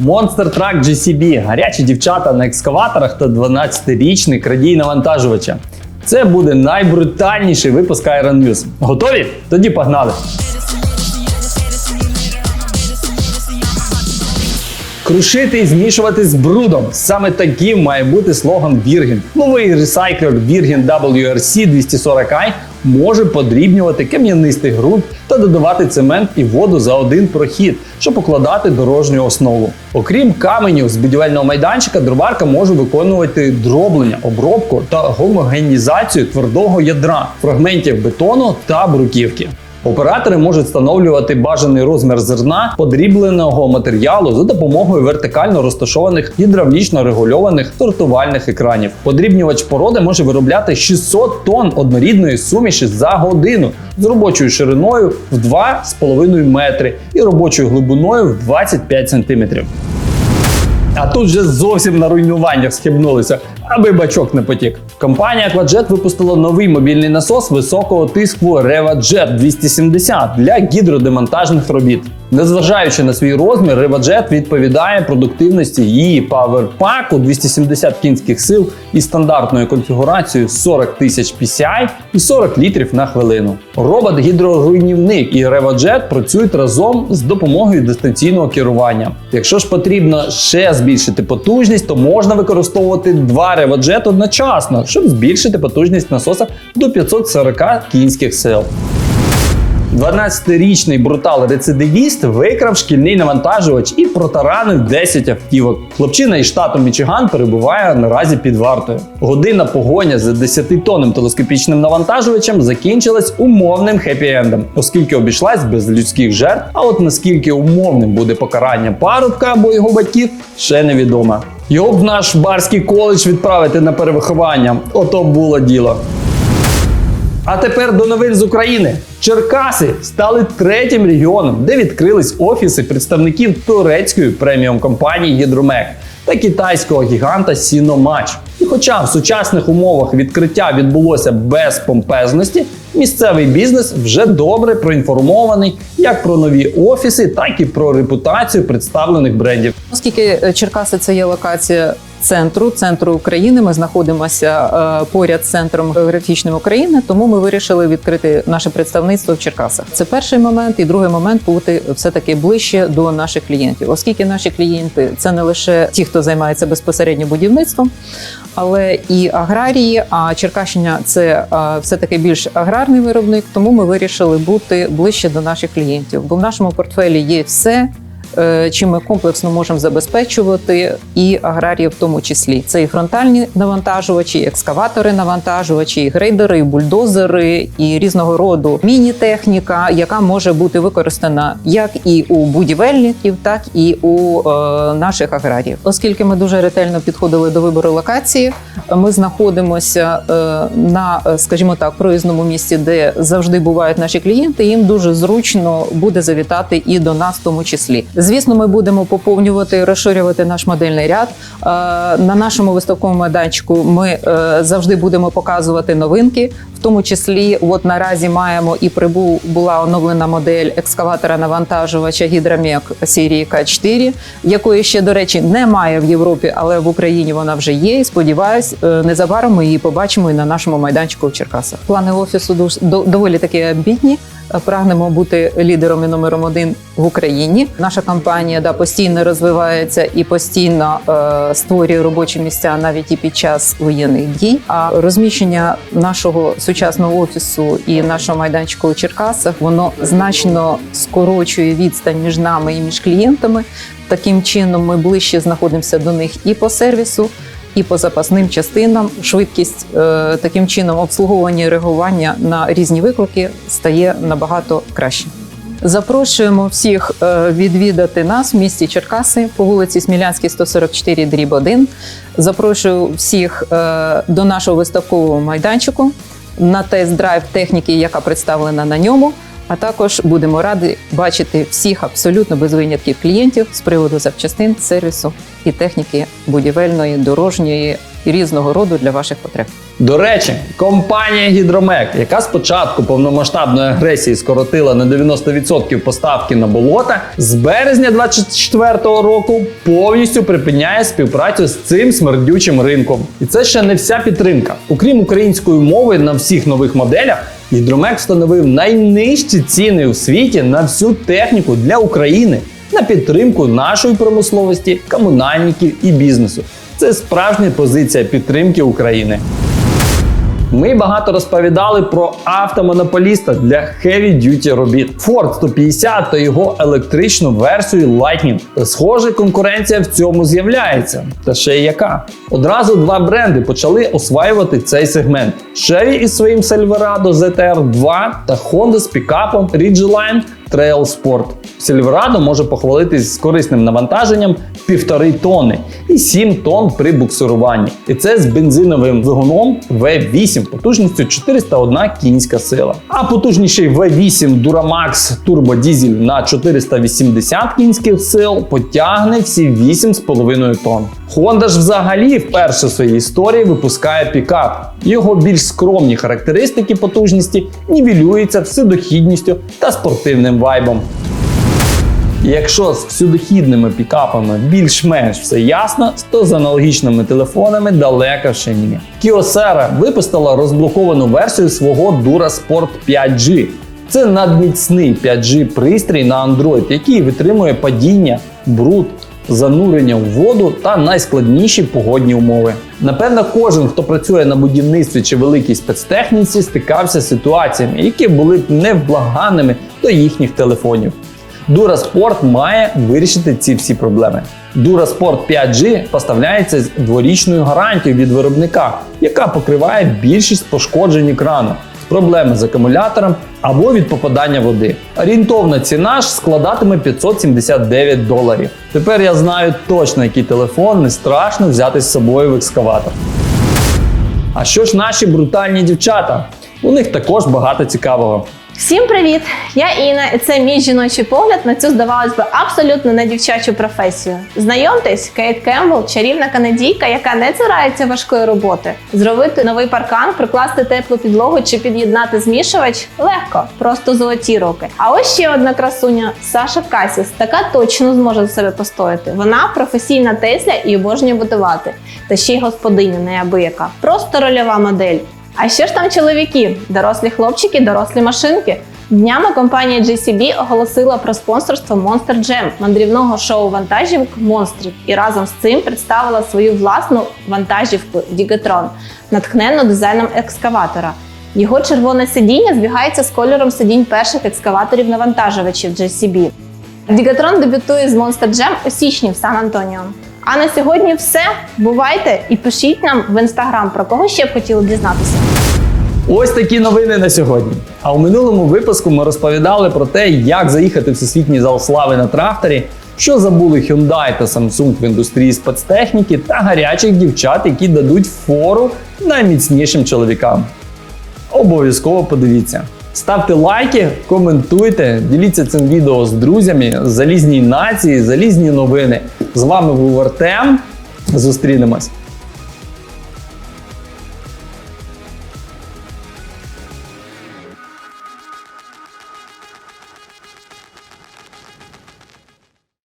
Monster Truck GCB, гарячі дівчата на екскаваторах та 12-річний крадій навантажувача. Це буде найбрутальніший випуск Iron News. Готові? Тоді погнали! Крушити і змішувати з брудом. Саме таким має бути слоган Virgin. Новий ресайклер Virgin WRC 240i може подрібнювати кам'янистий ґрунт та додавати цемент і воду за один прохід, щоб покладати дорожню основу. Окрім каменю з будівельного майданчика, дроварка може виконувати дроблення, обробку та гомогенізацію твердого ядра, фрагментів бетону та бруківки. Оператори можуть встановлювати бажаний розмір зерна подрібленого матеріалу за допомогою вертикально розташованих гідравлічно регульованих сортувальних екранів. Подрібнювач породи може виробляти 600 тонн однорідної суміші за годину з робочою шириною в 2,5 метри і робочою глибиною в 25 сантиметрів. А тут вже зовсім на руйнуваннях схибнулися, аби бачок не потік. Компанія Aquajet випустила новий мобільний насос високого тиску RevaJet 270 для гідродемонтажних робіт. Незважаючи на свій розмір, RevaJet відповідає продуктивності її PowerPack у 270 кінських сил і стандартною конфігурацією 40 тисяч PCI і 40 літрів на хвилину. Робот гідроруйнівник і RevaJet працюють разом з допомогою дистанційного керування. Якщо ж потрібно ще збільшити потужність, то можна використовувати два RevaJet одночасно, щоб збільшити потужність насоса до 540 кінських сил. 12-річний брутал-рецидивіст викрав шкільний навантажувач і протаранив 10 автівок. Хлопчина із штату Мічиган перебуває наразі під вартою. Година погоня за 10-тонним телескопічним навантажувачем закінчилась умовним хеппі-ендом, оскільки обійшлась без людських жертв. А от наскільки умовним буде покарання парубка або його батьків, ще невідомо. Його б в наш барський коледж відправити на перевиховання. Ото було діло. А тепер до новин з України. Черкаси стали третім регіоном, де відкрились офіси представників турецької преміум компанії Гідромек та китайського гіганта Сіномач. Хоча в сучасних умовах відкриття відбулося без помпезності, місцевий бізнес вже добре проінформований як про нові офіси, так і про репутацію представлених брендів. Оскільки е, Черкаси це є локація центру, центру України. Ми знаходимося е, поряд з центром географічним України, тому ми вирішили відкрити наше представництво в Черкасах. Це перший момент, і другий момент бути все таки ближче до наших клієнтів, оскільки наші клієнти це не лише ті, хто займається безпосередньо будівництвом, але і аграрії. А Черкащина це все таки більш аграрний виробник. Тому ми вирішили бути ближче до наших клієнтів, бо в нашому портфелі є все. Е, Чим ми комплексно можемо забезпечувати і аграрії в тому числі це і фронтальні навантажувачі, і екскаватори, навантажувачі, і грейдери, і бульдозери, і різного роду міні-техніка, яка може бути використана як і у будівельників, так і у е, наших аграріїв. Оскільки ми дуже ретельно підходили до вибору локації, ми знаходимося е, на, скажімо так, проїзному місці, де завжди бувають наші клієнти. Їм дуже зручно буде завітати і до нас, в тому числі. Звісно, ми будемо поповнювати і розширювати наш модельний ряд. Е, На нашому виставковому майданчику ми е, завжди будемо показувати новинки. В тому числі, от наразі маємо і прибув була оновлена модель екскаватора навантажувача Гідромек серії К4, якої ще, до речі, немає в Європі, але в Україні вона вже є. І сподіваюсь, е, незабаром ми її побачимо і на нашому майданчику в Черкасах. Плани офісу доволі таки амбітні. Прагнемо бути лідером і номером один в Україні. Наша компанія да постійно розвивається і постійно е, створює робочі місця навіть і під час воєнних дій. А розміщення нашого сучасного офісу і нашого майданчику у Черкасах воно значно скорочує відстань між нами і між клієнтами. Таким чином, ми ближче знаходимося до них і по сервісу. І по запасним частинам швидкість е, таким чином обслуговування і реагування на різні виклики стає набагато краще. Запрошуємо всіх е, відвідати нас в місті Черкаси по вулиці Смілянській, 144, дріб 1. Запрошую всіх е, до нашого виставкового майданчику на тест-драйв техніки, яка представлена на ньому. А також будемо раді бачити всіх абсолютно без винятків клієнтів з приводу запчастин, сервісу і техніки будівельної, дорожньої і різного роду для ваших потреб. До речі, компанія Гідромек, яка спочатку повномасштабної агресії скоротила на 90% поставки на болота, з березня 2024 року повністю припиняє співпрацю з цим смердючим ринком. І це ще не вся підтримка. Окрім української мови на всіх нових моделях. Гідромек встановив найнижчі ціни у світі на всю техніку для України на підтримку нашої промисловості, комунальників і бізнесу. Це справжня позиція підтримки України. Ми багато розповідали про автомонополіста для heavy duty робіт Ford 150 та його електричну версію Lightning. Схоже, конкуренція в цьому з'являється. Та ще й яка. Одразу два бренди почали осваювати цей сегмент: Chevy із своїм Silverado ZR 2 та Honda з пікапом Ridgeline Trail Sport. Silverado може похвалитись з корисним навантаженням півтори тонни і 7 тонн при буксируванні. І це з бензиновим двигуном V8 потужністю 401 кінська сила. А потужніший V8 Duramax Turbo Diesel на 480 кінських сил потягне всі 8,5 тонн. Honda ж взагалі вперше в своїй історії випускає пікап. Його більш скромні характеристики потужності нівелюються всюдохідністю та спортивним вайбом. Якщо з всюдохідними пікапами більш-менш все ясно, то з аналогічними телефонами далеко ще ні. Kyocera випустила розблоковану версію свого DuraSport 5G. Це надміцний 5G пристрій на Android, який витримує падіння, бруд, занурення в воду та найскладніші погодні умови. Напевно, кожен, хто працює на будівництві чи великій спецтехніці, стикався з ситуаціями, які були б невблаганними до їхніх телефонів. DuraSport має вирішити ці всі проблеми. DuraSport 5G поставляється з дворічною гарантією від виробника, яка покриває більшість пошкоджень екрану, проблеми з акумулятором або від попадання води. Орієнтовна ціна ж складатиме 579 доларів. Тепер я знаю точно, який телефон не страшно взяти з собою в екскаватор. А що ж наші брутальні дівчата? У них також багато цікавого. Всім привіт! Я Інна, і це мій жіночий погляд на цю, здавалось би, абсолютно не дівчачу професію. Знайомтесь, Кейт Кембл, чарівна канадійка, яка не цурається важкої роботи. Зробити новий паркан, прикласти теплу підлогу чи під'єднати змішувач легко, просто золоті роки. А ось ще одна красуня Саша Касіс, така точно зможе за себе постояти. Вона професійна тесля і обожнює будувати. Та ще й господиня неабияка. Просто рольова модель. А що ж там чоловіки? Дорослі хлопчики, дорослі машинки. Днями компанія JCB оголосила про спонсорство Monster Jam мандрівного шоу вантажівок монстрів і разом з цим представила свою власну вантажівку Digatron, натхненну дизайном екскаватора. Його червоне сидіння збігається з кольором сидінь перших екскаваторів навантажувачів JCB. Digatron дебютує з Monster Jam у січні в Сан-Антоніо. А на сьогодні все. Бувайте і пишіть нам в інстаграм, про кого ще б хотіли дізнатися. Ось такі новини на сьогодні. А у минулому випуску ми розповідали про те, як заїхати в всесвітній зал слави на тракторі, що забули Hyundai та Samsung в індустрії спецтехніки та гарячих дівчат, які дадуть фору найміцнішим чоловікам. Обов'язково подивіться. Ставте лайки, коментуйте, діліться цим відео з друзями, залізні нації, залізні новини. З вами був Артем. Зустрінемось.